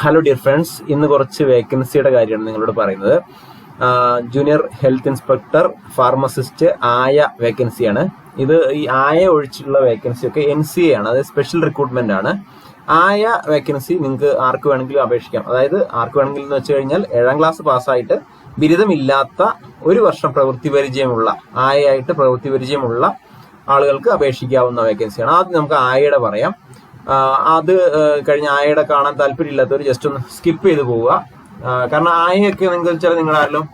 Hello dear friends ഇന്ന് കുറച്ച് വേക്കൻസിയുടെ കാര്യമാണ് നിങ്ങളോട് പറയുന്നത്. ജൂനിയർ ഹെൽത്ത് ഇൻസ്പെക്ടർ ഫാർമസിസ്റ്റ് ആയ വേക്കൻസിയാണ് ഇത് ഈ ആയ ഒഴിച്ചുള്ള വേക്കൻസി ഒക്കെ എൻ സി എ ആണ്. അതായത് സ്പെഷ്യൽ റിക്രൂട്ട്മെന്റ് ആണ്. ആയ വേക്കൻസി നിങ്ങൾക്ക് ആർക്ക് വേണമെങ്കിലും അപേക്ഷിക്കാം. അതായത് ആർക്ക് വേണമെങ്കിലും എന്ന് വെച്ച് കഴിഞ്ഞാൽ ഏഴാം ക്ലാസ് പാസ്സായിട്ട് ബിരുദമില്ലാത്ത ഒരു വർഷം പ്രവൃത്തി പരിചയമുള്ള ആയയായിട്ട് പ്രവൃത്തി പരിചയമുള്ള ആളുകൾക്ക് അപേക്ഷിക്കാവുന്ന വേക്കൻസിയാണ് ആദ്യം നമുക്ക് ആയയുടെ പറയാം. അത് കഴിഞ്ഞ ആയയുടെ കാണാൻ താല്പര്യമില്ലാത്തവർ ജസ്റ്റ് ഒന്ന് സ്കിപ്പ് ചെയ്ത് പോവുക. കാരണം ആയയൊക്കെ നിങ്ങൾ വെച്ചാൽ നിങ്ങളാരെല്ലാം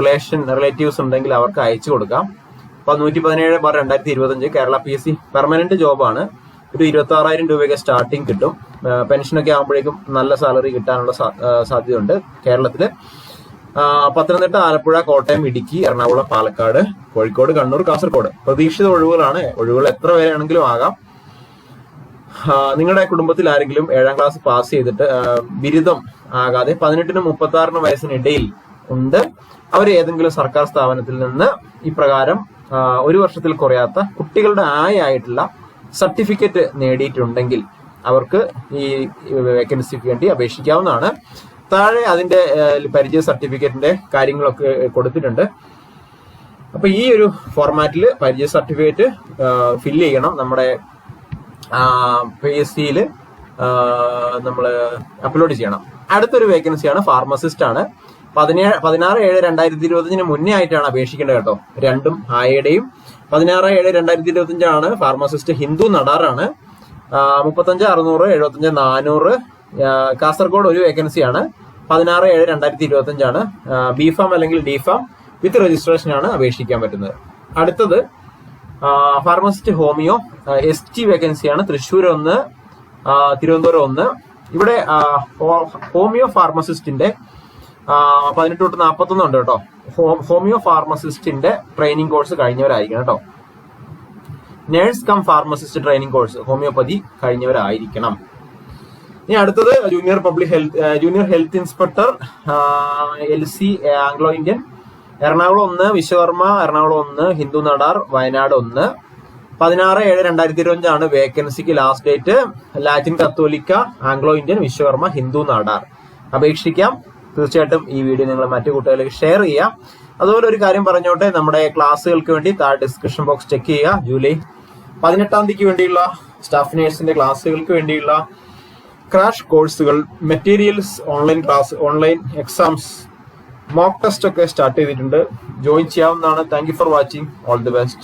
റിലേഷൻ റിലേറ്റീവ്സ് ഉണ്ടെങ്കിൽ അവർക്ക് അയച്ചു കൊടുക്കാം. അപ്പൊ നൂറ്റി പതിനേഴ് ബാർ രണ്ടായിരത്തി ഇരുപത്തഞ്ച് Kerala P S C permanent ജോബാണ് ഒരു ഇരുപത്തി ആറായിരം രൂപയൊക്കെ സ്റ്റാർട്ടിങ് കിട്ടും. പെൻഷനൊക്കെ ആകുമ്പോഴേക്കും നല്ല സാലറി കിട്ടാനുള്ള സാധ്യതയുണ്ട് കേരളത്തിൽ. പത്തനംതിട്ട ആലപ്പുഴ കോട്ടയം ഇടുക്കി എറണാകുളം പാലക്കാട് കോഴിക്കോട് കണ്ണൂർ കാസർഗോഡ്. പ്രതീക്ഷിത ഒഴിവുകളാണ്. ഒഴിവുകൾ എത്ര പേരാണെങ്കിലും ആകാം. നിങ്ങളുടെ കുടുംബത്തിൽ ആരെങ്കിലും ഏഴാം ക്ലാസ് പാസ് ചെയ്തിട്ട് ബിരുദം ആകാതെ പതിനെട്ടിനും മുപ്പത്തി ആറിനും വയസ്സിനിടയിൽ ഉണ്ട്. അവർ ഏതെങ്കിലും സർക്കാർ സ്ഥാപനത്തിൽ നിന്ന് ഇപ്രകാരം ഒരു വർഷത്തിൽ കുറയാത്ത കുട്ടികളുടെ ആയായിട്ടുള്ള സർട്ടിഫിക്കറ്റ് നേടിയിട്ടുണ്ടെങ്കിൽ അവർക്ക് ഈ വേക്കൻസിക്ക് വേണ്ടി അപേക്ഷിക്കാവുന്നതാണ്. താഴെ അതിന്റെ പരിചയ സർട്ടിഫിക്കറ്റിന്റെ കാര്യങ്ങളൊക്കെ കൊടുത്തിട്ടുണ്ട്. അപ്പൊ ഈ ഒരു ഫോർമാറ്റിൽ പരിചയ സർട്ടിഫിക്കറ്റ് ഫില്ല് ചെയ്യണം. നമ്മുടെ പി എസ് സിയിൽ നമ്മൾ അപ്ലോഡ് ചെയ്യണം. അടുത്തൊരു വേക്കൻസിയാണ് ഫാർമസിസ്റ്റ് ആണ്. പതിനേഴ് പതിനാറ് ഏഴ് രണ്ടായിരത്തി ഇരുപത്തഞ്ചിന് മുന്നേ ആയിട്ടാണ് അപേക്ഷിക്കേണ്ടത് കേട്ടോ. രണ്ടും ആയയുടെയും. പതിനാറ് ഏഴ് രണ്ടായിരത്തി ഇരുപത്തഞ്ചാണ് ഫാർമസിസ്റ്റ് ഹിന്ദു നടാറാണ്. മുപ്പത്തഞ്ച് അറുന്നൂറ് എഴുപത്തഞ്ച് നാനൂറ് കാസർഗോഡ് ഒരു വേക്കൻസിയാണ് പതിനാറ് ഏഴ് രണ്ടായിരത്തി ഇരുപത്തഞ്ചാണ് ബി ഫാം അല്ലെങ്കിൽ ഡി ഫാം വിത്ത് രജിസ്ട്രേഷൻ ആണ് അപേക്ഷിക്കാൻ പറ്റുന്നത്. അടുത്തത് ഫാർമസിസ്റ്റ് ഹോമിയോ എസ് ടി വേക്കൻസിയാണ്. തൃശ്ശൂർ ഒന്ന് തിരുവനന്തപുരം ഒന്ന്. ഇവിടെ ഹോമിയോ ഫാർമസിസ്റ്റിന്റെ പതിനെട്ട് തൊട്ട് നാൽപ്പത്തൊന്ന് ഉണ്ട് കേട്ടോ. ഹോമിയോ ഫാർമസിസ്റ്റിന്റെ ട്രെയിനിങ് കോഴ്സ് കഴിഞ്ഞവരായിരിക്കണം കേട്ടോ. Nurse cum pharmacist training course homoeopathy കഴിഞ്ഞവരായിരിക്കണം. ഇനി അടുത്തത് junior public health junior health inspector L C Anglo Indian. Ernakulam ഒന്ന് വിശ്വകർമ്മ എറണാകുളം ഒന്ന് ഹിന്ദു നടാർ വയനാട് ഒന്ന്. പതിനാറ് ഏഴ് രണ്ടായിരത്തി ഇരുപത്തഞ്ചാണ് വേക്കൻസിക്ക് ലാസ്റ്റ് ഡേറ്റ് ലാറ്റിൻ കത്തോലിക്ക ആംഗ്ലോ ഇന്ത്യൻ വിശ്വകർമ്മ ഹിന്ദു നാടാർ. അപേക്ഷിക്കാം. തീർച്ചയായിട്ടും ഈ വീഡിയോ നിങ്ങൾ മറ്റു കുട്ടികളിലേക്ക് ഷെയർ ചെയ്യാം അതുപോലെ ഒരു കാര്യം പറഞ്ഞോട്ടെ. നമ്മുടെ ക്ലാസ്സുകൾക്ക് വേണ്ടി താഴെ ഡിസ്ക്രിപ്ഷൻ ബോക്സ് ചെക്ക് ചെയ്യുക. ജൂലൈ പതിനെട്ടാം തീയതിക്ക് വേണ്ടിയുള്ള സ്റ്റാഫ് നേഴ്സിന്റെ ക്ലാസ്സുകൾക്ക് വേണ്ടിയുള്ള ക്രാഷ് കോഴ്സുകൾ materials online class online exams mock test ഒക്കെ സ്റ്റാർട്ട് ചെയ്തിട്ടുണ്ട്. ജോയിൻ ചെയ്യാവുന്നതാണ്. Thank you for watching all the best